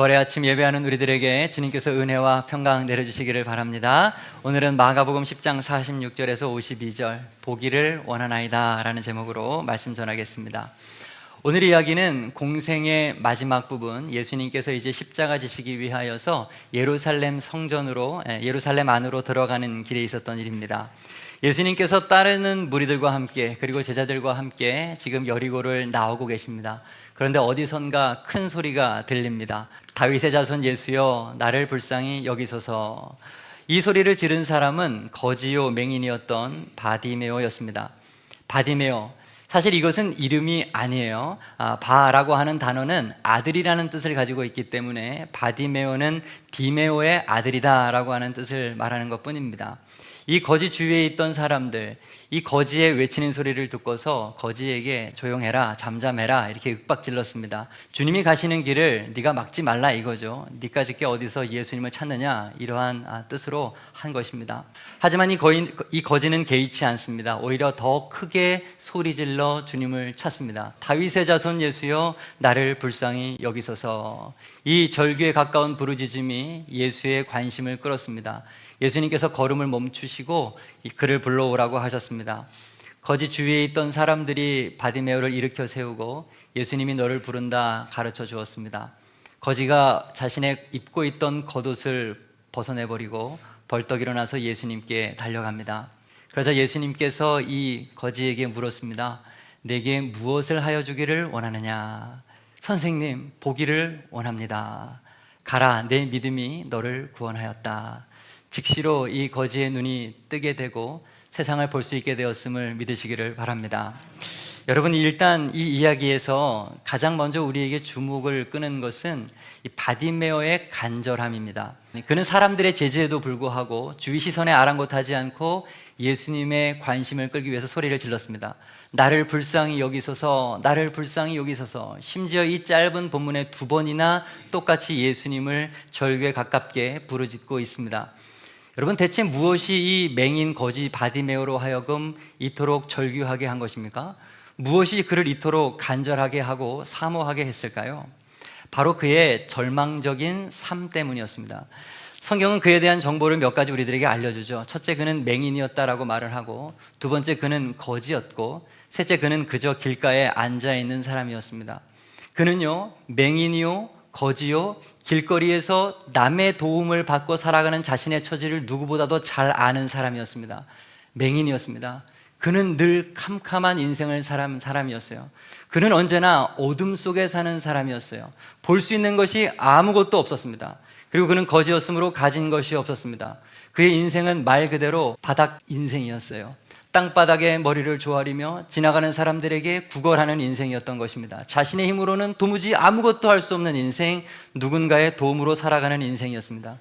부활의 아침 예배하는 우리들에게 주님께서 은혜와 평강 내려주시기를 바랍니다. 오늘은 마가복음 10장 46절에서 52절 보기를 원하나이다 라는 제목으로 말씀 전하겠습니다. 오늘 이야기는 공생의 마지막 부분 예수님께서 이제 십자가 지시기 위하여서 예루살렘 성전으로 예, 예루살렘 안으로 들어가는 길에 있었던 일입니다. 예수님께서 따르는 무리들과 함께 그리고 제자들과 함께 지금 여리고를 나오고 계십니다. 그런데 어디선가 큰 소리가 들립니다. 다윗의 자손 예수여 나를 불쌍히 여기소서. 이 소리를 지른 사람은 거지요 맹인이었던 바디메오였습니다. 바디메오 사실 이것은 이름이 아니에요. 아, 바라고 하는 단어는 아들이라는 뜻을 가지고 있기 때문에 바디메오는 디메오의 아들이다라고 하는 뜻을 말하는 것뿐입니다. 이 거지 주위에 있던 사람들, 이 거지의 외치는 소리를 듣고서 거지에게 조용해라, 잠잠해라 이렇게 윽박질렀습니다. 주님이 가시는 길을 네가 막지 말라 이거죠. 네까지 게 어디서 예수님을 찾느냐 이러한 아, 뜻으로 한 것입니다. 하지만 이, 거인, 이 거지는 개의치 않습니다. 오히려 더 크게 소리질러 주님을 찾습니다. 다윗의 자손 예수여 나를 불쌍히 여기소서. 이 절규에 가까운 부르짖음이 예수의 관심을 끌었습니다. 예수님께서 걸음을 멈추시고 이 그를 불러오라고 하셨습니다. 거지 주위에 있던 사람들이 바디메오를 일으켜 세우고 예수님이 너를 부른다 가르쳐 주었습니다. 거지가 자신의 입고 있던 겉옷을 벗어내버리고 벌떡 일어나서 예수님께 달려갑니다. 그러자 예수님께서 이 거지에게 물었습니다. 내게 무엇을 하여 주기를 원하느냐? 선생님, 보기를 원합니다. 가라, 내 믿음이 너를 구원하였다. 즉시로 이 거지의 눈이 뜨게 되고 세상을 볼 수 있게 되었음을 믿으시기를 바랍니다. 여러분 일단 이 이야기에서 가장 먼저 우리에게 주목을 끄는 것은 이 바디메어의 간절함입니다. 그는 사람들의 제재에도 불구하고 주위 시선에 아랑곳하지 않고 예수님의 관심을 끌기 위해서 소리를 질렀습니다. 나를 불쌍히 여기소서, 나를 불쌍히 여기소서. 심지어 이 짧은 본문에 두 번이나 똑같이 예수님을 절규에 가깝게 부르짖고 있습니다. 여러분 대체 무엇이 이 맹인 거지 바디메오로 하여금 이토록 절규하게 한 것입니까? 무엇이 그를 이토록 간절하게 하고 사모하게 했을까요? 바로 그의 절망적인 삶 때문이었습니다. 성경은 그에 대한 정보를 몇 가지 우리들에게 알려주죠. 첫째, 그는 맹인이었다라고 말을 하고, 두 번째, 그는 거지였고, 셋째, 그는 그저 길가에 앉아 있는 사람이었습니다. 그는요, 맹인이요, 거지요, 길거리에서 남의 도움을 받고 살아가는 자신의 처지를 누구보다도 잘 아는 사람이었습니다. 맹인이었습니다. 그는 늘 캄캄한 인생을 살아온 사람이었어요. 그는 언제나 어둠 속에 사는 사람이었어요. 볼 수 있는 것이 아무것도 없었습니다. 그리고 그는 거지였으므로 가진 것이 없었습니다. 그의 인생은 말 그대로 바닥 인생이었어요. 땅바닥에 머리를 조아리며 지나가는 사람들에게 구걸하는 인생이었던 것입니다. 자신의 힘으로는 도무지 아무것도 할 수 없는 인생, 누군가의 도움으로 살아가는 인생이었습니다.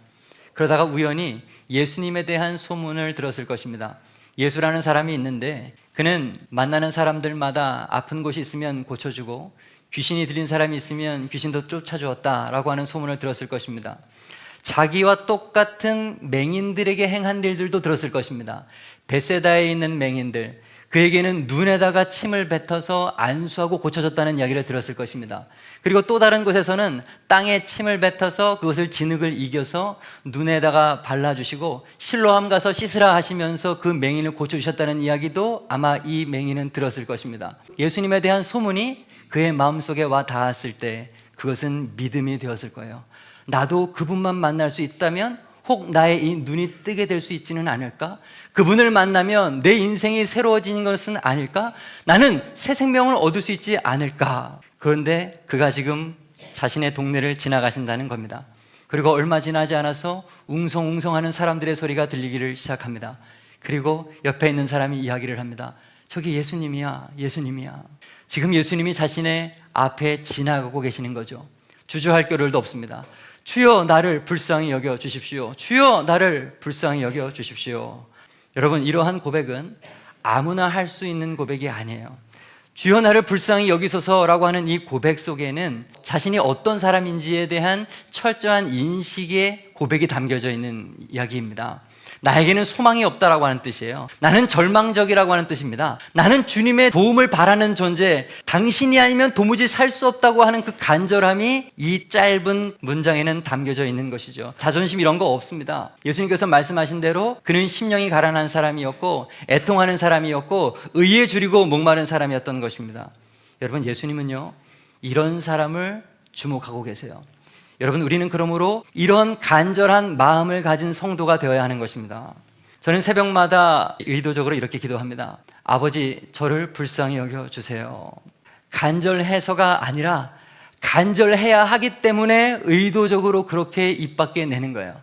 그러다가 우연히 예수님에 대한 소문을 들었을 것입니다. 예수라는 사람이 있는데 그는 만나는 사람들마다 아픈 곳이 있으면 고쳐주고 귀신이 들린 사람이 있으면 귀신도 쫓아주었다라고 하는 소문을 들었을 것입니다. 자기와 똑같은 맹인들에게 행한 일들도 들었을 것입니다. 베세다에 있는 맹인들, 그에게는 눈에다가 침을 뱉어서 안수하고 고쳐졌다는 이야기를 들었을 것입니다. 그리고 또 다른 곳에서는 땅에 침을 뱉어서 그것을 진흙을 이겨서 눈에다가 발라주시고 실로함 가서 씻으라 하시면서 그 맹인을 고쳐주셨다는 이야기도 아마 이 맹인은 들었을 것입니다. 예수님에 대한 소문이 그의 마음속에 와 닿았을 때 그것은 믿음이 되었을 거예요. 나도 그분만 만날 수 있다면 혹 나의 이 눈이 뜨게 될 수 있지는 않을까? 그분을 만나면 내 인생이 새로워지는 것은 아닐까? 나는 새 생명을 얻을 수 있지 않을까? 그런데 그가 지금 자신의 동네를 지나가신다는 겁니다. 그리고 얼마 지나지 않아서 웅성웅성 하는 사람들의 소리가 들리기를 시작합니다. 그리고 옆에 있는 사람이 이야기를 합니다. 저기 예수님이야, 예수님이야. 지금 예수님이 자신의 앞에 지나가고 계시는 거죠. 주저할 겨를도 없습니다. 주여 나를 불쌍히 여겨 주십시오. 주여 나를 불쌍히 여겨 주십시오. 여러분 이러한 고백은 아무나 할 수 있는 고백이 아니에요. 주여 나를 불쌍히 여기소서라고 하는 이 고백 속에는 자신이 어떤 사람인지에 대한 철저한 인식의 고백이 담겨져 있는 이야기입니다. 나에게는 소망이 없다라고 하는 뜻이에요. 나는 절망적이라고 하는 뜻입니다. 나는 주님의 도움을 바라는 존재, 당신이 아니면 도무지 살 수 없다고 하는 그 간절함이 이 짧은 문장에는 담겨져 있는 것이죠. 자존심 이런 거 없습니다. 예수님께서 말씀하신 대로 그는 심령이 가난한 사람이었고 애통하는 사람이었고 의에 줄이고 목마른 사람이었던 것입니다. 여러분 예수님은요 이런 사람을 주목하고 계세요. 여러분 우리는 그러므로 이런 간절한 마음을 가진 성도가 되어야 하는 것입니다. 저는 새벽마다 의도적으로 이렇게 기도합니다. 아버지 저를 불쌍히 여겨 주세요. 간절해서가 아니라 간절해야 하기 때문에 의도적으로 그렇게 입 밖에 내는 거예요.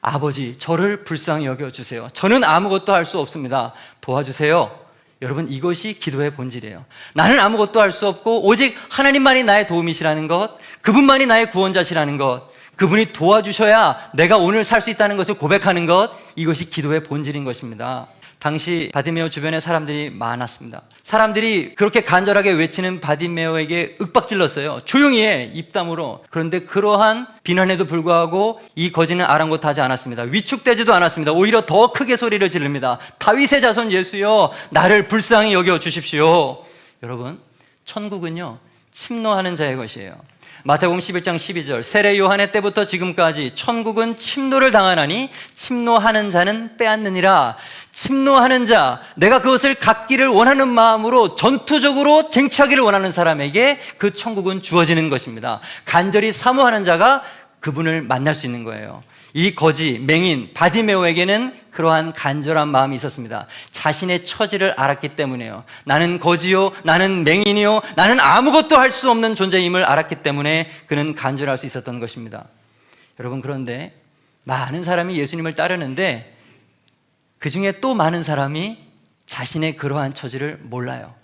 아버지 저를 불쌍히 여겨 주세요. 저는 아무것도 할 수 없습니다. 도와주세요. 여러분 이것이 기도의 본질이에요. 나는 아무것도 할 수 없고 오직 하나님만이 나의 도움이시라는 것, 그분만이 나의 구원자시라는 것, 그분이 도와주셔야 내가 오늘 살 수 있다는 것을 고백하는 것, 이것이 기도의 본질인 것입니다. 당시 바디메오 주변에 사람들이 많았습니다. 사람들이 그렇게 간절하게 외치는 바디메오에게 윽박질렀어요. 조용히 해! 입담으로. 그런데 그러한 비난에도 불구하고 이 거지는 아랑곳하지 않았습니다. 위축되지도 않았습니다. 오히려 더 크게 소리를 지릅니다. 다윗의 자손 예수여, 나를 불쌍히 여겨 주십시오. 여러분, 천국은요, 침노하는 자의 것이에요. 마태복음 11장 12절 세례 요한의 때부터 지금까지 천국은 침노를 당하나니 침노하는 자는 빼앗느니라 침노하는 자 내가 그것을 갖기를 원하는 마음으로 전투적으로 쟁취하기를 원하는 사람에게 그 천국은 주어지는 것입니다 간절히 사모하는 자가 그분을 만날 수 있는 거예요 이 거지, 맹인, 바디메오에게는 그러한 간절한 마음이 있었습니다. 자신의 처지를 알았기 때문에요. 나는 거지요, 나는 맹인이요, 나는 아무것도 할 수 없는 존재임을 알았기 때문에 그는 간절할 수 있었던 것입니다. 여러분, 그런데 많은 사람이 예수님을 따르는데 그 중에 또 많은 사람이 자신의 그러한 처지를 몰라요.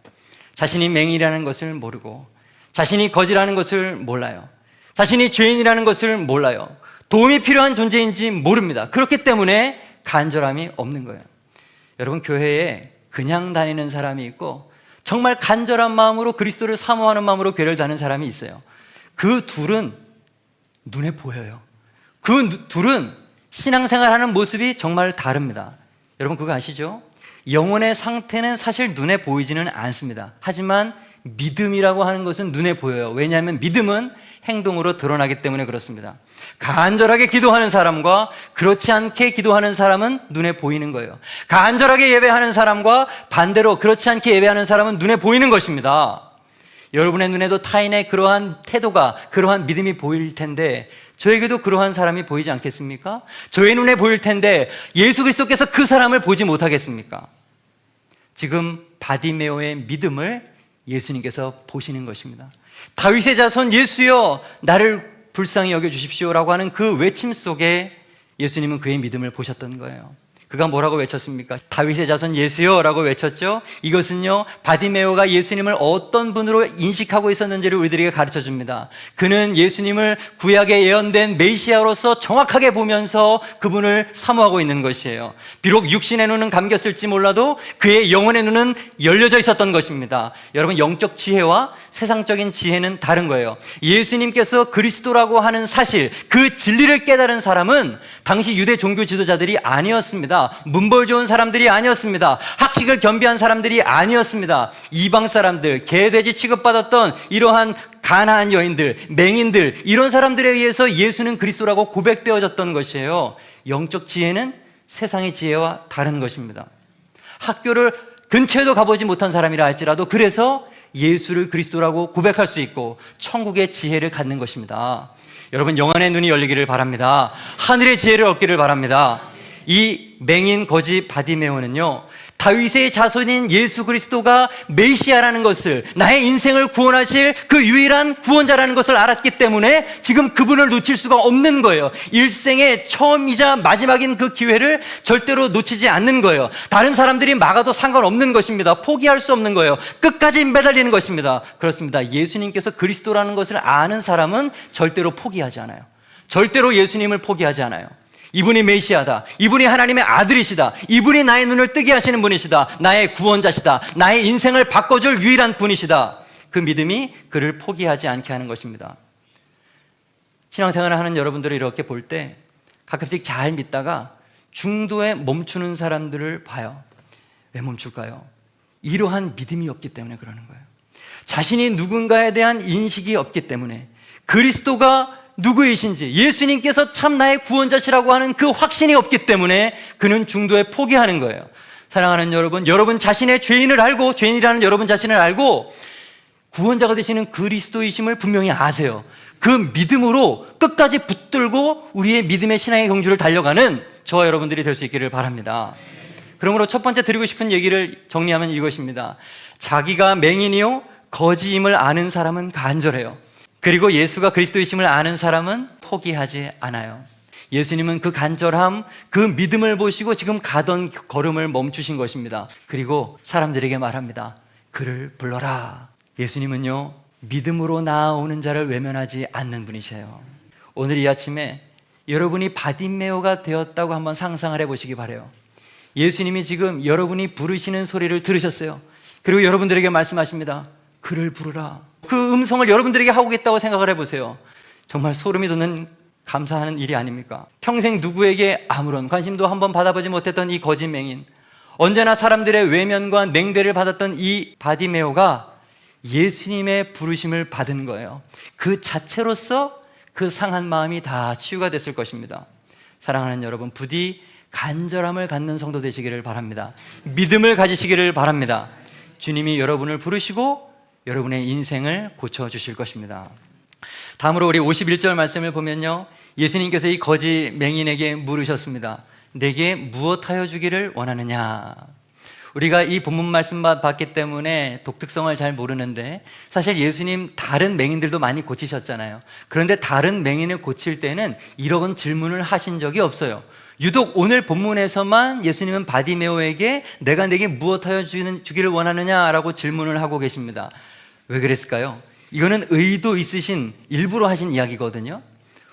자신이 맹인이라는 것을 모르고, 자신이 거지라는 것을 몰라요. 자신이 죄인이라는 것을 몰라요. 도움이 필요한 존재인지 모릅니다. 그렇기 때문에 간절함이 없는 거예요. 여러분, 교회에 그냥 다니는 사람이 있고, 정말 간절한 마음으로 그리스도를 사모하는 마음으로 교회를 다니는 사람이 있어요. 그 둘은 눈에 보여요. 그 둘은 신앙생활 하는 모습이 정말 다릅니다. 여러분, 그거 아시죠? 영혼의 상태는 사실 눈에 보이지는 않습니다. 하지만 믿음이라고 하는 것은 눈에 보여요. 왜냐하면 믿음은 행동으로 드러나기 때문에 그렇습니다. 간절하게 기도하는 사람과 그렇지 않게 기도하는 사람은 눈에 보이는 거예요. 간절하게 예배하는 사람과 반대로 그렇지 않게 예배하는 사람은 눈에 보이는 것입니다. 여러분의 눈에도 타인의 그러한 태도가, 그러한 믿음이 보일 텐데, 저에게도 그러한 사람이 보이지 않겠습니까? 저의 눈에 보일 텐데, 예수 그리스도께서 그 사람을 보지 못하겠습니까? 지금 바디메오의 믿음을 예수님께서 보시는 것입니다. 다윗의 자손 예수여 나를 불쌍히 여겨 주십시오라고 하는 그 외침 속에 예수님은 그의 믿음을 보셨던 거예요. 그가 뭐라고 외쳤습니까? 다윗의 자손 예수여라고 외쳤죠. 이것은요 바디메오가 예수님을 어떤 분으로 인식하고 있었는지를 우리들에게 가르쳐 줍니다. 그는 예수님을 구약에 예언된 메시아로서 정확하게 보면서 그분을 사모하고 있는 것이에요. 비록 육신의 눈은 감겼을지 몰라도 그의 영혼의 눈은 열려져 있었던 것입니다. 여러분 영적 지혜와 세상적인 지혜는 다른 거예요. 예수님께서 그리스도라고 하는 사실, 그 진리를 깨달은 사람은 당시 유대 종교 지도자들이 아니었습니다. 문벌 좋은 사람들이 아니었습니다. 학식을 겸비한 사람들이 아니었습니다. 이방 사람들, 개돼지 취급받았던 이러한 가나안 여인들, 맹인들 이런 사람들에 의해서 예수는 그리스도라고 고백되어졌던 것이에요. 영적 지혜는 세상의 지혜와 다른 것입니다. 학교를 근처에도 가보지 못한 사람이라 할지라도 그래서 예수를 그리스도라고 고백할 수 있고 천국의 지혜를 갖는 것입니다. 여러분 영안의 눈이 열리기를 바랍니다. 하늘의 지혜를 얻기를 바랍니다. 이 맹인 거지 바디메오는요. 다윗의 자손인 예수 그리스도가 메시아라는 것을 나의 인생을 구원하실 그 유일한 구원자라는 것을 알았기 때문에 지금 그분을 놓칠 수가 없는 거예요. 일생의 처음이자 마지막인 그 기회를 절대로 놓치지 않는 거예요. 다른 사람들이 막아도 상관없는 것입니다. 포기할 수 없는 거예요. 끝까지 매달리는 것입니다. 그렇습니다. 예수님께서 그리스도라는 것을 아는 사람은 절대로 포기하지 않아요. 절대로 예수님을 포기하지 않아요. 이분이 메시아다. 이분이 하나님의 아들이시다. 이분이 나의 눈을 뜨게 하시는 분이시다. 나의 구원자시다. 나의 인생을 바꿔줄 유일한 분이시다. 그 믿음이 그를 포기하지 않게 하는 것입니다. 신앙생활을 하는 여러분들을 이렇게 볼 때 가끔씩 잘 믿다가 중도에 멈추는 사람들을 봐요. 왜 멈출까요? 이러한 믿음이 없기 때문에 그러는 거예요. 자신이 누군가에 대한 인식이 없기 때문에 그리스도가 누구이신지 예수님께서 참 나의 구원자시라고 하는 그 확신이 없기 때문에 그는 중도에 포기하는 거예요. 사랑하는 여러분, 여러분 자신의 죄인을 알고 죄인이라는 여러분 자신을 알고 구원자가 되시는 그리스도이심을 분명히 아세요. 그 믿음으로 끝까지 붙들고 우리의 믿음의 신앙의 경주를 달려가는 저와 여러분들이 될 수 있기를 바랍니다. 그러므로 첫 번째 드리고 싶은 얘기를 정리하면 이것입니다. 자기가 맹인이요 거지임을 아는 사람은 간절해요. 그리고 예수가 그리스도이심을 아는 사람은 포기하지 않아요. 예수님은 그 간절함, 그 믿음을 보시고 지금 가던 걸음을 멈추신 것입니다. 그리고 사람들에게 말합니다. 그를 불러라. 예수님은요, 믿음으로 나아오는 자를 외면하지 않는 분이세요. 오늘 이 아침에 여러분이 바딘메오가 되었다고 한번 상상을 해보시기 바래요. 예수님이 지금 여러분이 부르시는 소리를 들으셨어요. 그리고 여러분들에게 말씀하십니다. 그를 부르라. 그 음성을 여러분들에게 하고 있다고 생각을 해보세요. 정말 소름이 돋는 감사하는 일이 아닙니까? 평생 누구에게 아무런 관심도 한번 받아보지 못했던 이 거짓 맹인. 언제나 사람들의 외면과 냉대를 받았던 이 바디메오가 예수님의 부르심을 받은 거예요. 그 자체로서 그 상한 마음이 다 치유가 됐을 것입니다. 사랑하는 여러분, 부디 간절함을 갖는 성도 되시기를 바랍니다. 믿음을 가지시기를 바랍니다. 주님이 여러분을 부르시고 여러분의 인생을 고쳐주실 것입니다. 다음으로 우리 51절 말씀을 보면요. 예수님께서 이 거지 맹인에게 물으셨습니다. 내게 무엇하여 주기를 원하느냐? 우리가 이 본문 말씀만 봤기 때문에 독특성을 잘 모르는데 사실 예수님 다른 맹인들도 많이 고치셨잖아요. 그런데 다른 맹인을 고칠 때는 이런 질문을 하신 적이 없어요. 유독 오늘 본문에서만 예수님은 바디메오에게 내가 내게 무엇하여 주기를 원하느냐라고 질문을 하고 계십니다. 왜 그랬을까요? 이거는 의도 있으신 일부러 하신 이야기거든요.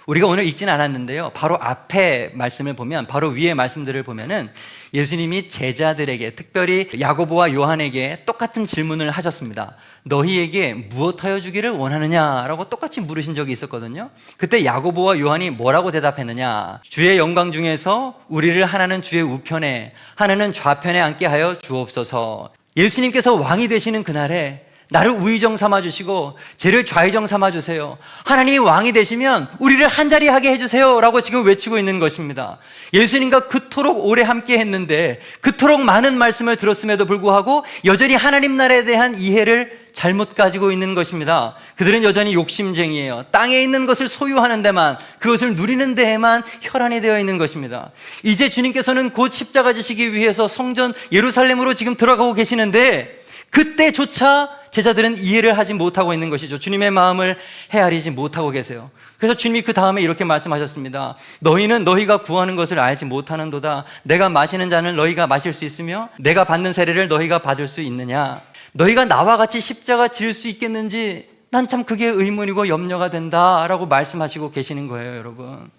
우리가 오늘 읽진 않았는데요. 바로 앞에 말씀을 보면, 바로 위에 말씀들을 보면은 예수님이 제자들에게, 특별히 야고보와 요한에게 똑같은 질문을 하셨습니다. 너희에게 무엇하여 주기를 원하느냐라고 똑같이 물으신 적이 있었거든요. 그때 야고보와 요한이 뭐라고 대답했느냐? 주의 영광 중에서 우리를 하나는 주의 우편에, 하나는 좌편에 앉게 하여 주옵소서. 예수님께서 왕이 되시는 그날에 나를 우의정 삼아 주시고 쟤를 좌의정 삼아 주세요. 하나님이 왕이 되시면 우리를 한 자리 하게 해 주세요 라고 지금 외치고 있는 것입니다. 예수님과 그토록 오래 함께 했는데 그토록 많은 말씀을 들었음에도 불구하고 여전히 하나님 나라에 대한 이해를 잘못 가지고 있는 것입니다. 그들은 여전히 욕심쟁이에요. 땅에 있는 것을 소유하는 데만, 그것을 누리는 데에만 혈안이 되어 있는 것입니다. 이제 주님께서는 곧 십자가 지시기 위해서 성전 예루살렘으로 지금 들어가고 계시는데 그때조차 제자들은 이해를 하지 못하고 있는 것이죠. 주님의 마음을 헤아리지 못하고 계세요. 그래서 주님이 그 다음에 이렇게 말씀하셨습니다. 너희는 너희가 구하는 것을 알지 못하는도다. 내가 마시는 잔을 너희가 마실 수 있으며 내가 받는 세례를 너희가 받을 수 있느냐. 너희가 나와 같이 십자가 질 수 있겠는지 난 참 그게 의문이고 염려가 된다라고 말씀하시고 계시는 거예요, 여러분.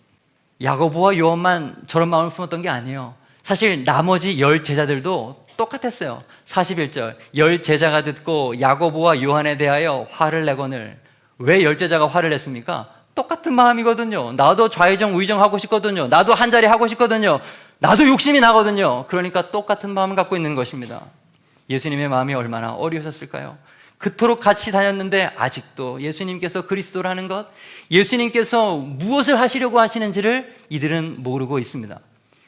야고보와 요한만 저런 마음을 품었던 게 아니에요. 사실 나머지 열 제자들도 똑같았어요. 41절. 열 제자가 듣고 야고보와 요한에 대하여 화를 내거늘. 왜 열 제자가 화를 냈습니까? 똑같은 마음이거든요. 나도 좌의정 우의정 하고 싶거든요. 나도 한 자리 하고 싶거든요. 나도 욕심이 나거든요. 그러니까 똑같은 마음을 갖고 있는 것입니다. 예수님의 마음이 얼마나 어려우셨을까요? 그토록 같이 다녔는데 아직도 예수님께서 그리스도라는 것, 예수님께서 무엇을 하시려고 하시는지를 이들은 모르고 있습니다.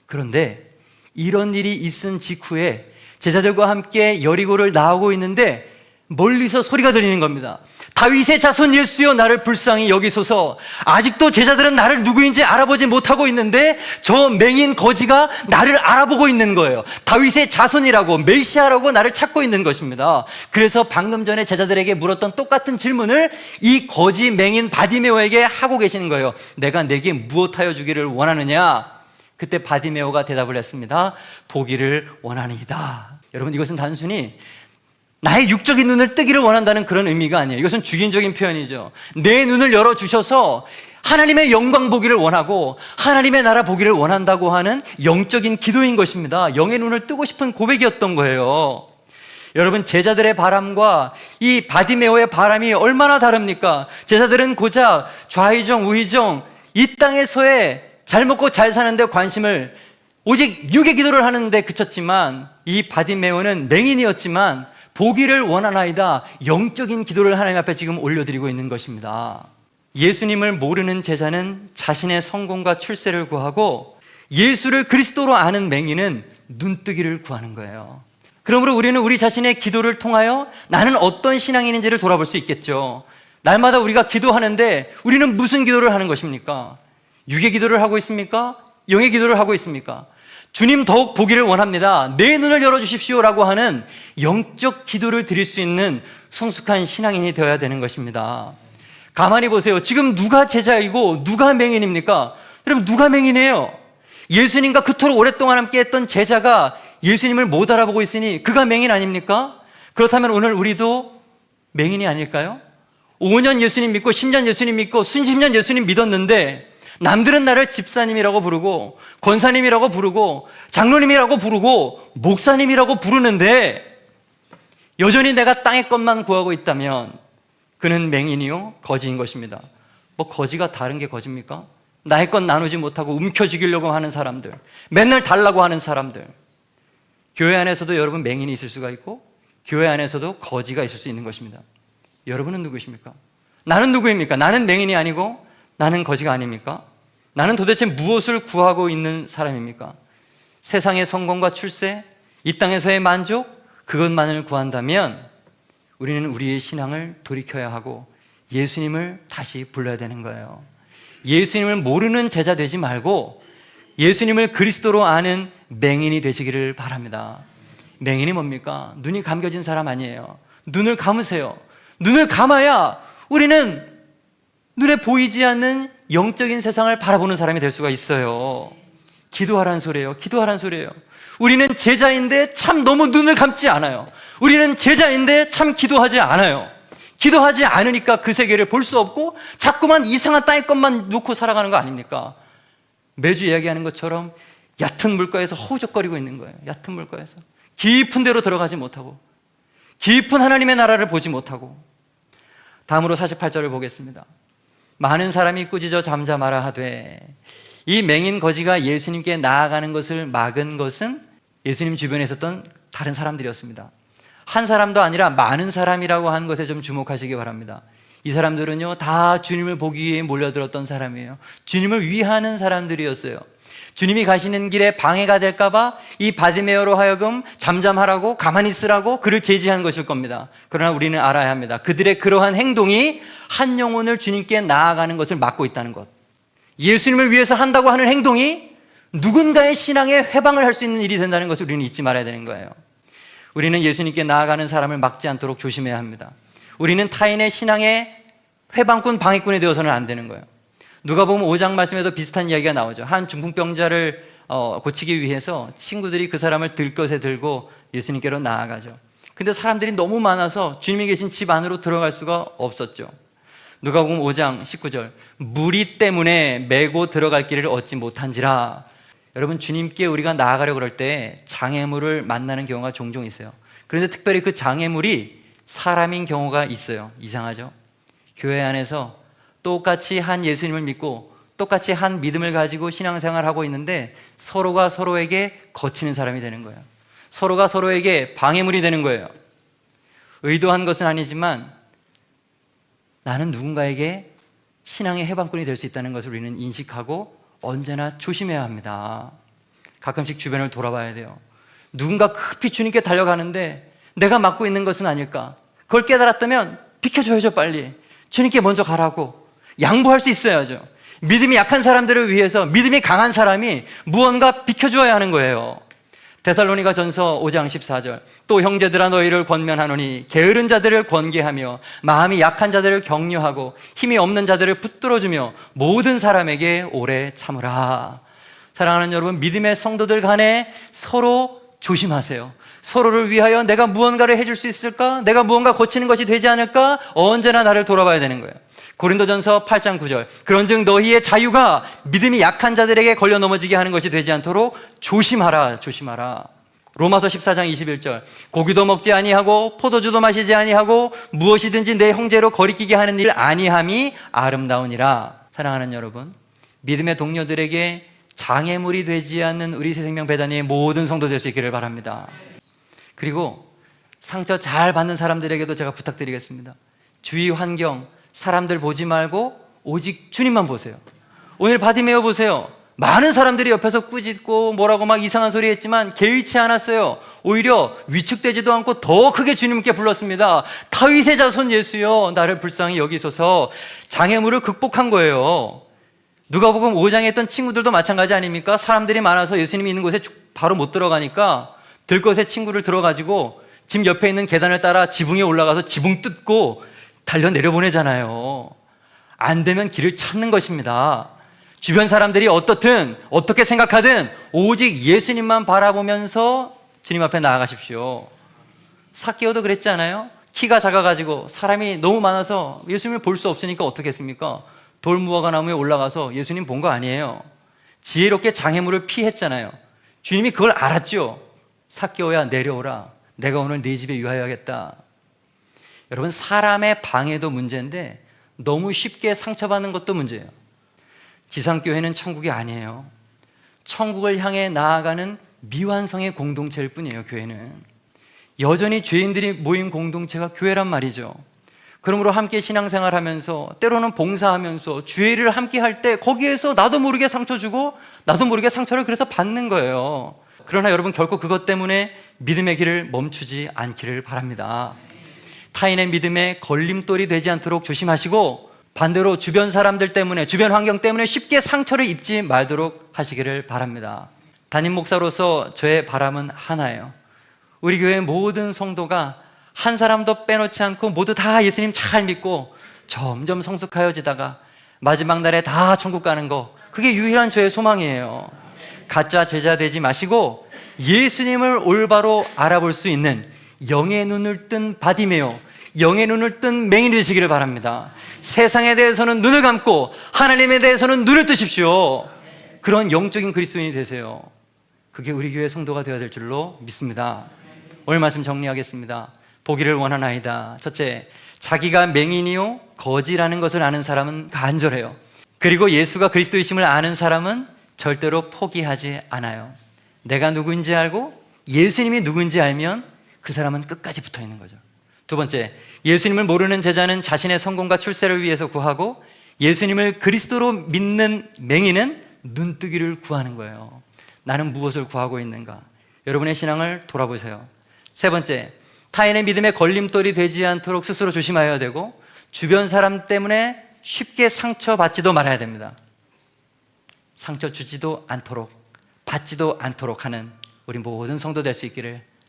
그런데 이런 일이 있은 직후에 제자들과 함께 여리고를 나오고 있는데 멀리서 소리가 들리는 겁니다. 다윗의 자손 예수여 나를 불쌍히 여기소서. 아직도 제자들은 나를 누구인지 알아보지 못하고 있는데 저 맹인 거지가 나를 알아보고 있는 거예요. 다윗의 자손이라고 메시아라고 나를 찾고 있는 것입니다. 그래서 방금 전에 제자들에게 물었던 똑같은 질문을 이 거지 맹인 바디메오에게 하고 계시는 거예요. 내가 내게 무엇하여 주기를 원하느냐? 그때 바디메오가 대답을 했습니다. 보기를 원하니이다. 여러분 이것은 단순히 나의 육적인 눈을 뜨기를 원한다는 그런 의미가 아니에요. 이것은 주인적인 표현이죠. 내 눈을 열어 주셔서 하나님의 영광 보기를 원하고 하나님의 나라 보기를 원한다고 하는 영적인 기도인 것입니다. 영의 눈을 뜨고 싶은 고백이었던 거예요. 여러분 제자들의 바람과 이 바디메오의 바람이 얼마나 다릅니까? 제자들은 고작 좌의정 우의정 이 땅에서의 잘 먹고 잘 사는데 관심을 오직 육의 기도를 하는데 그쳤지만 이 바디메오는 맹인이었지만 보기를 원하나이다 영적인 기도를 하나님 앞에 지금 올려드리고 있는 것입니다. 예수님을 모르는 제자는 자신의 성공과 출세를 구하고 예수를 그리스도로 아는 맹인은 눈뜨기를 구하는 거예요. 그러므로 우리는 우리 자신의 기도를 통하여 나는 어떤 신앙인인지를 돌아볼 수 있겠죠. 날마다 우리가 기도하는데 우리는 무슨 기도를 하는 것입니까? 육의 기도를 하고 있습니까? 영의 기도를 하고 있습니까? 주님 더욱 보기를 원합니다. 내 눈을 열어주십시오라고 하는 영적 기도를 드릴 수 있는 성숙한 신앙인이 되어야 되는 것입니다. 가만히 보세요. 지금 누가 제자이고 누가 맹인입니까? 여러분, 누가 맹인이에요? 예수님과 그토록 오랫동안 함께 했던 제자가 예수님을 못 알아보고 있으니 그가 맹인 아닙니까? 그렇다면 오늘 우리도 맹인이 아닐까요? 5년 예수님 믿고 10년 예수님 믿고 수십 년 예수님 믿었는데 남들은 나를 집사님이라고 부르고 권사님이라고 부르고 장로님이라고 부르고 목사님이라고 부르는데 여전히 내가 땅의 것만 구하고 있다면 그는 맹인이요 거지인 것입니다. 뭐 거지가 다른 게 거짓입니까? 나의 것 나누지 못하고 움켜쥐기려고 하는 사람들, 맨날 달라고 하는 사람들. 교회 안에서도 여러분 맹인이 있을 수가 있고 교회 안에서도 거지가 있을 수 있는 것입니다. 여러분은 누구십니까? 나는 누구입니까? 나는 맹인이 아니고 나는 거지가 아닙니까? 나는 도대체 무엇을 구하고 있는 사람입니까? 세상의 성공과 출세, 이 땅에서의 만족, 그것만을 구한다면 우리는 우리의 신앙을 돌이켜야 하고 예수님을 다시 불러야 되는 거예요. 예수님을 모르는 제자 되지 말고 예수님을 그리스도로 아는 맹인이 되시기를 바랍니다. 맹인이 뭡니까? 눈이 감겨진 사람 아니에요. 눈을 감으세요. 눈을 감아야 우리는 눈에 보이지 않는 영적인 세상을 바라보는 사람이 될 수가 있어요. 기도하라는 소리예요. 기도하라는 소리예요. 우리는 제자인데 참 너무 눈을 감지 않아요. 우리는 제자인데 참 기도하지 않아요. 기도하지 않으니까 그 세계를 볼 수 없고 자꾸만 이상한 땅의 것만 놓고 살아가는 거 아닙니까? 매주 이야기하는 것처럼 얕은 물가에서 허우적거리고 있는 거예요. 얕은 물가에서. 깊은 데로 들어가지 못하고 깊은 하나님의 나라를 보지 못하고 다음으로 48절을 보겠습니다. 많은 사람이 꾸짖어 잠잠하라 하되 이 맹인 거지가 예수님께 나아가는 것을 막은 것은 예수님 주변에 있었던 다른 사람들이었습니다. 한 사람도 아니라 많은 사람이라고 한 것에 좀 주목하시기 바랍니다. 이 사람들은요, 다 주님을 보기 위해 몰려들었던 사람이에요. 주님을 위하는 사람들이었어요. 주님이 가시는 길에 방해가 될까봐 이 바디메어로 하여금 잠잠하라고 가만히 있으라고 그를 제지한 것일 겁니다. 그러나 우리는 알아야 합니다. 그들의 그러한 행동이 한 영혼을 주님께 나아가는 것을 막고 있다는 것. 예수님을 위해서 한다고 하는 행동이 누군가의 신앙에 해방을 할 수 있는 일이 된다는 것을 우리는 잊지 말아야 되는 거예요. 우리는 예수님께 나아가는 사람을 막지 않도록 조심해야 합니다. 우리는 타인의 신앙의 회방꾼, 방해꾼이 되어서는 안 되는 거예요. 누가 보면 5장 말씀에도 비슷한 이야기가 나오죠. 한 중풍병자를 어, 고치기 위해서 친구들이 그 사람을 들것에 들고 예수님께로 나아가죠. 근데 사람들이 너무 많아서 주님이 계신 집 안으로 들어갈 수가 없었죠. 누가 보면 5장 19절 무리 때문에 메고 들어갈 길을 얻지 못한지라 여러분 주님께 우리가 나아가려 그럴 때 장애물을 만나는 경우가 종종 있어요. 그런데 특별히 그 장애물이 사람인 경우가 있어요. 이상하죠? 교회 안에서 똑같이 한 예수님을 믿고 똑같이 한 믿음을 가지고 신앙생활을 하고 있는데 서로가 서로에게 거치는 사람이 되는 거예요. 서로가 서로에게 방해물이 되는 거예요. 의도한 것은 아니지만 나는 누군가에게 신앙의 해방꾼이 될 수 있다는 것을 우리는 인식하고 언제나 조심해야 합니다. 가끔씩 주변을 돌아봐야 돼요. 누군가 급히 주님께 달려가는데 내가 맡고 있는 것은 아닐까? 그걸 깨달았다면 비켜줘야죠, 빨리. 주님께 먼저 가라고. 양보할 수 있어야죠. 믿음이 약한 사람들을 위해서 믿음이 강한 사람이 무언가 비켜주어야 하는 거예요. 데살로니가 전서 5장 14절. 또 형제들아 너희를 권면하노니 게으른 자들을 권계하며 마음이 약한 자들을 격려하고 힘이 없는 자들을 붙들어주며 모든 사람에게 오래 참으라. 사랑하는 여러분, 믿음의 성도들 간에 서로 조심하세요. 서로를 위하여 내가 무언가를 해줄 수 있을까? 내가 무언가 고치는 것이 되지 않을까? 언제나 나를 돌아봐야 되는 거예요. 고린도전서 8장 9절. 그런즉 너희의 자유가 믿음이 약한 자들에게 걸려 넘어지게 하는 것이 되지 않도록 조심하라, 조심하라. 로마서 14장 21절. 고기도 먹지 아니하고 포도주도 마시지 아니하고 무엇이든지 내 형제로 거리끼게 하는 일 아니함이 아름다우니라. 사랑하는 여러분, 믿음의 동료들에게 장애물이 되지 않는 우리 새생명 배단위의 모든 성도 될 수 있기를 바랍니다. 그리고 상처 잘 받는 사람들에게도 제가 부탁드리겠습니다. 주위 환경, 사람들 보지 말고 오직 주님만 보세요. 오늘 바디메어 보세요. 많은 사람들이 옆에서 꾸짖고 뭐라고 막 이상한 소리 했지만 개의치 않았어요. 오히려 위축되지도 않고 더 크게 주님께 불렀습니다. 타윗의 자손 예수여, 나를 불쌍히 여기소서 장애물을 극복한 거예요. 누가복음 5장에 있던 친구들도 마찬가지 아닙니까? 사람들이 많아서 예수님이 있는 곳에 바로 못 들어가니까 들것의 친구를 들어가지고 집 옆에 있는 계단을 따라 지붕에 올라가서 지붕 뜯고 달려 내려보내잖아요. 안 되면 길을 찾는 것입니다. 주변 사람들이 어떻든 어떻게 생각하든 오직 예수님만 바라보면서 주님 앞에 나아가십시오. 사케오도 그랬지 않아요? 키가 작아가지고 사람이 너무 많아서 예수님을 볼 수 없으니까 어떻게 했습니까? 돌무화과 나무에 올라가서 예수님 본 거 아니에요. 지혜롭게 장애물을 피했잖아요. 주님이 그걸 알았죠. 사케오야 내려오라. 내가 오늘 네 집에 유하여야겠다. 여러분 사람의 방해도 문제인데 너무 쉽게 상처받는 것도 문제예요. 지상교회는 천국이 아니에요. 천국을 향해 나아가는 미완성의 공동체일 뿐이에요, 교회는. 여전히 죄인들이 모인 공동체가 교회란 말이죠. 그러므로 함께 신앙생활 하면서 때로는 봉사하면서 주의를 함께 할 때 거기에서 나도 모르게 상처 주고 나도 모르게 상처를 그래서 받는 거예요. 그러나 여러분 결코 그것 때문에 믿음의 길을 멈추지 않기를 바랍니다. 타인의 믿음에 걸림돌이 되지 않도록 조심하시고 반대로 주변 사람들 때문에 주변 환경 때문에 쉽게 상처를 입지 말도록 하시기를 바랍니다. 담임 목사로서 저의 바람은 하나예요. 우리 교회 모든 성도가 한 사람도 빼놓지 않고 모두 다 예수님 잘 믿고 점점 성숙하여지다가 마지막 날에 다 천국 가는 거 그게 유일한 저의 소망이에요. 가짜 제자 되지 마시고 예수님을 올바로 알아볼 수 있는 영의 눈을 뜬 바디메오 영의 눈을 뜬 맹인이 되시기를 바랍니다. 세상에 대해서는 눈을 감고 하나님에 대해서는 눈을 뜨십시오. 그런 영적인 그리스도인이 되세요. 그게 우리 교회 성도가 되어야 될 줄로 믿습니다. 오늘 말씀 정리하겠습니다. 보기를 원하나이다. 첫째, 자기가 맹인이요 거지라는 것을 아는 사람은 간절해요. 그리고 예수가 그리스도이심을 아는 사람은 절대로 포기하지 않아요. 내가 누구인지 알고 예수님이 누구인지 알면 그 사람은 끝까지 붙어 있는 거죠. 두 번째, 예수님을 모르는 제자는 자신의 성공과 출세를 위해서 구하고 예수님을 그리스도로 믿는 맹인은 눈뜨기를 구하는 거예요. 나는 무엇을 구하고 있는가? 여러분의 신앙을 돌아보세요. 세 번째, 타인의 믿음에 걸림돌이 되지 않도록 스스로 조심하여야 되고 주변 사람 때문에 쉽게 상처받지도 말아야 됩니다. 상처 주지도 않도록 받지도 않도록 하는 우리 모든 성도 될 수 있기를